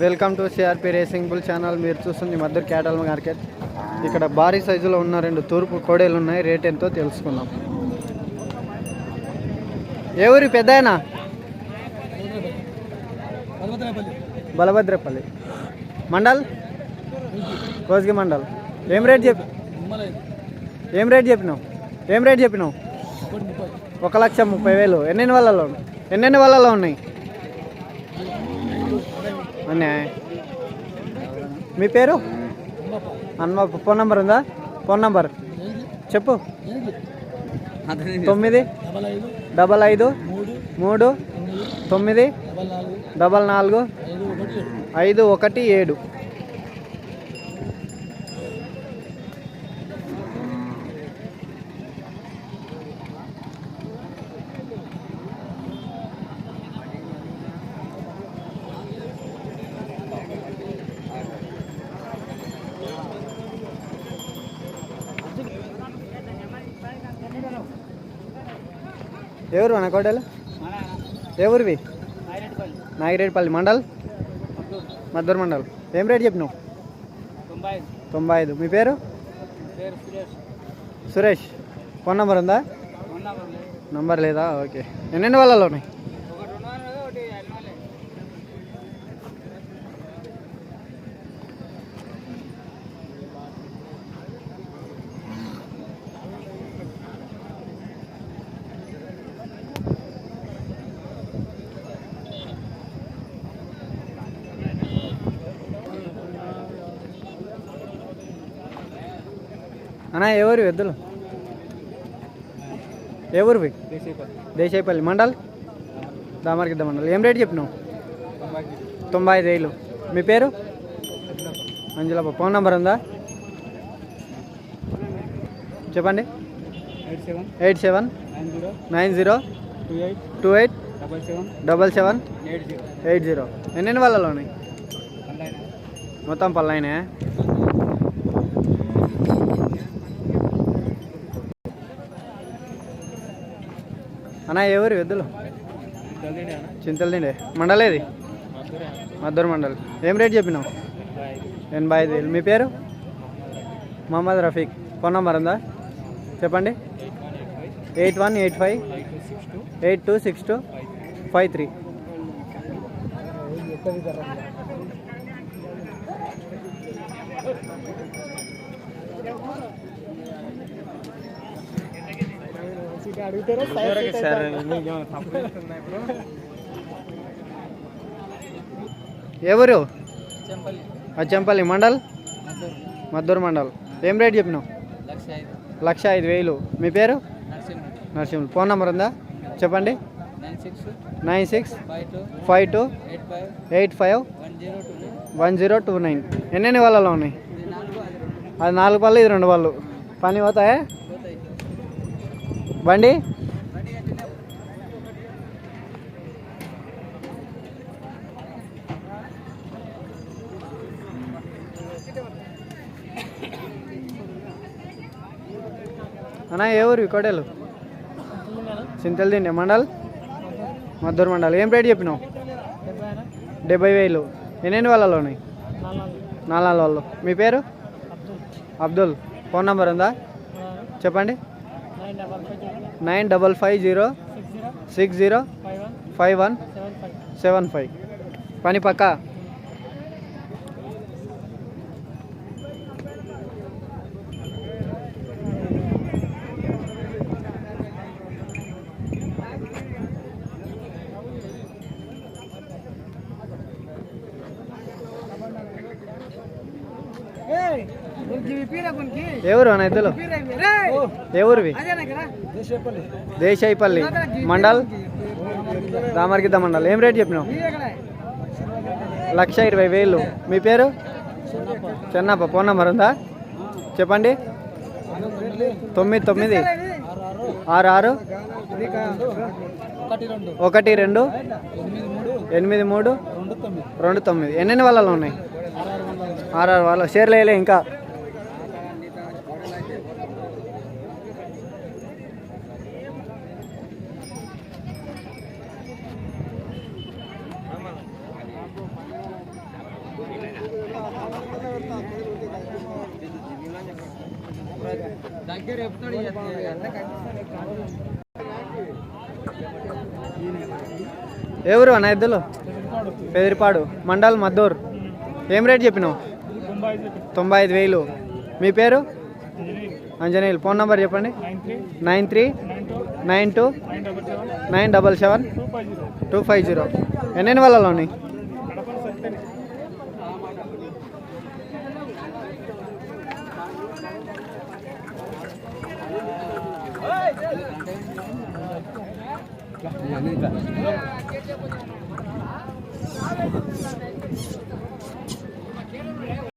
Welcome to C R P racing bull channel. మీరు చూస్తుంది Maddur క్యాటల్ market. ఇక్కడ భారీ సైజులో ఉన్న రెండు తూర్పు కోడేలు ఉన్నాయి. రేట్ ఎంతో తెలుసుకుందాం. ఏ ఊరి పెద్దాయనా? బలభద్రపల్లి. మండల్? కోజ్గి మండల్. ఏం రేట్ చెప్పి ఏం రేట్ చెప్పినావు? ఏం రేట్ చెప్పినావు? ఒక లక్ష ముప్పై వేలు. ఎన్నెన్ని వాళ్ళలో ఎన్నెన్ని వాళ్ళలో ఉన్నాయి? మీ పేరు? అన్న ఫోన్ నంబర్ ఉందా? Phone number. చెప్పు. తొమ్మిది డబల్ ఐదు మూడు తొమ్మిది డబల్ నాలుగు ఐదు ఒకటి ఏడు. ఎవరు మన కోటలు? ఎవరివి? నాగిరెడ్డిపల్లి మండల్? మద్దూరు మండల్. ఏం రేట్ చెప్పినావు? తొంభై ఐదు. మీ పేరు? సురేష్. ఫోన్ నంబర్ ఉందా? నంబర్ లేదా? ఓకే. ఎన్నెన్ని వాళ్ళలో ఉన్నాయి? అన్నా ఎవరు ఎద్దులు? ఎవరు దేశాయిపల్లి మండల్? దామర్గిద్ద మండల్. ఏం రేట్ చెప్పినావు? తొంభై ఐదు వేలు. మీ పేరు? అంజలప్ప. ఫోన్ నంబర్ ఉందా? చెప్పండి. Eight seven. Nine zero. Two eight. Double seven. Eight zero. ఎన్నెన్ని వాళ్ళలో ఉన్నాయి? మొత్తం పల్లైనా అన్నా ఎవరు ఎద్దులు జల్దీ అన్న చింతలదిండే మండలేది మద్దూరు మండల్. ఏం రేట్ చెప్పినావు? ఎనభై ఐదు వేలు. మీ పేరు? మహమ్మద్ రఫీక్. ఫోన్ నంబర్ ఉందా? చెప్పండి. Eight one eight five eight two six two five three. ఎవరు? చెంపల్లి. మండల్? మద్దూరు. మండల్. ఏం రేట్ చెప్పినావు? లక్ష ఐదు. వేలు. మీ పేరు? నరసింహులు ఫోన్ నంబర్ ఉందా? చెప్పండి. Nine six five two five two eight five eight five one zero two nine. ఎన్నెన్ని వాళ్ళలో ఉన్నాయి? అది నాలుగు పళ్ళు ఇది రెండు పళ్ళు పని పోతాయి? బండి? అన్నా ఏ ఊరు? కోడేలు సింతలు తిండి మండల్? మద్దూరు మండల్. ఏం రేట్ చెప్పినావు? డెబ్బై వేలు. ఎన్నెన్ని వాళ్ళలో ఉన్నాయి? నాలుగు వాళ్ళు మీ పేరు? అబ్దుల్. ఫోన్ నంబర్ ఉందా? చెప్పండి. Nine double five zero six zero five one seven five పని పక్క? ఎవరు అన్న ఇద్దరు? ఎవరివి? దేశాయిపల్లి మండల్? దామర్గిద్ద మండల్. ఏం రేట్ చెప్పినావు? లక్ష ఇరవై వేలు. మీ పేరు? చెన్నప్ప. ఫోన్ నెంబర్ ఉందా? చెప్పండి. తొమ్మిది తొమ్మిది. ఆరు ఆరు. ఒకటి రెండు. ఎనిమిది మూడు. రెండు తొమ్మిది. ఎన్నెన్ని వాళ్ళలో ఉన్నాయి? ఆరు ఆరు వందలు ఆరు వాళ్ళు షేర్లు వేయలే ఇంకా. దగ్గర చెప్తాడు ఎవరు అన్న ఇద్దరు? పెదిరిపాడు మండల్ మద్దూర్. ఏం రేట్ చెప్పినావు? తొంభై ఐదు వేలు. మీ పేరు? అంజనేయులు ఫోన్ నెంబర్ చెప్పండి. Nine three nine two nine double seven two five zero. ఎన్ని వాళ్ళలో ఉన్నాయి